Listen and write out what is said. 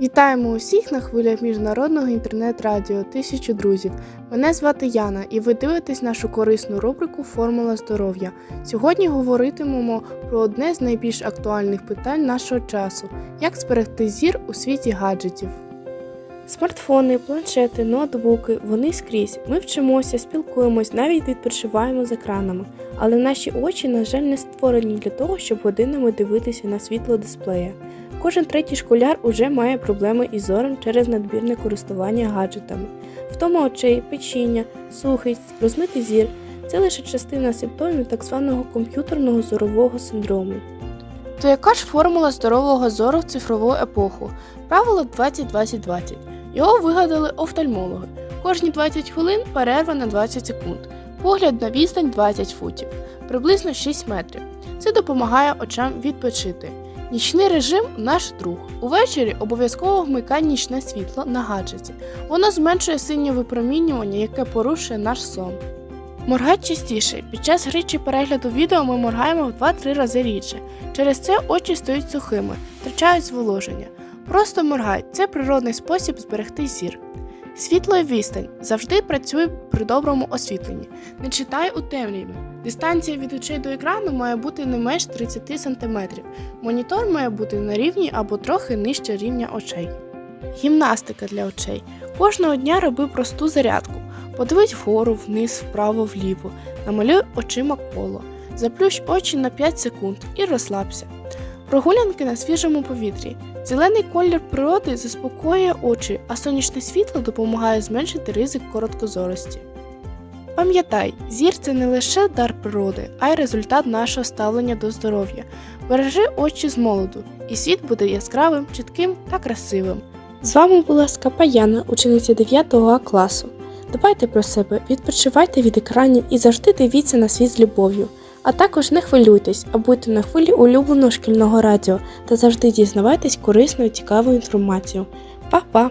Вітаємо усіх на хвилях міжнародного інтернет-радіо Тисячу друзів. Мене звати Яна, і ви дивитесь нашу корисну рубрику Формула здоров'я. Сьогодні говоритимемо про одне з найбільш актуальних питань нашого часу: як зберегти зір у світі гаджетів. Смартфони, планшети, ноутбуки вони скрізь. Ми вчимося, спілкуємось, навіть відпочиваємо з екранами. Але наші очі, на жаль, не створені для того, щоб годинами дивитися на світло дисплея. Кожен третій школяр уже має проблеми із зором через надмірне користування гаджетами. Втома очей, печіння, сухість, розмитий зір це лише частина симптомів так званого комп'ютерного зорового синдрому. То яка ж формула здорового зору в цифрову епоху? Правило 20-20-20. Його вигадали офтальмологи. Кожні 20 хвилин перерва на 20 секунд. Погляд на відстань 20 футів, приблизно 6 метрів. Це допомагає очам відпочити. Нічний режим наш друг. Увечері обов'язково вмикай нічне світло на гаджеті. Воно зменшує синє випромінювання, яке порушує наш сон. Моргай частіше. Під час гри чи перегляду відео ми моргаємо в 2-3 рази рідше. Через це очі стають сухими, втрачають зволоження. Просто моргай це природний спосіб зберегти зір. Світло і відстань завжди працює при доброму освітленні. Не читай у темряві. Дистанція від очей до екрану має бути не менш 30 см. Монітор має бути на рівні або трохи нижче рівня очей. Гімнастика для очей. Кожного дня роби просту зарядку. Подивись вгору, вниз, вправо, вліво. Намалюй очима коло. Заплющ очі на 5 секунд і розслабся. Прогулянки на свіжому повітрі. Зелений колір природи заспокоює очі, а сонячне світло допомагає зменшити ризик короткозорості. Пам'ятай, зір це не лише дар природи, а й результат нашого ставлення до здоров'я. Бережи очі з молоду, і світ буде яскравим, чітким та красивим. З вами була Скапа Яна, учениця 9 класу. Дбайте про себе, відпочивайте від екранів і завжди дивіться на світ з любов'ю. А також не хвилюйтесь, а будьте на хвилі улюбленого шкільного радіо та завжди дізнавайтесь корисну і цікаву інформацію. Па-па!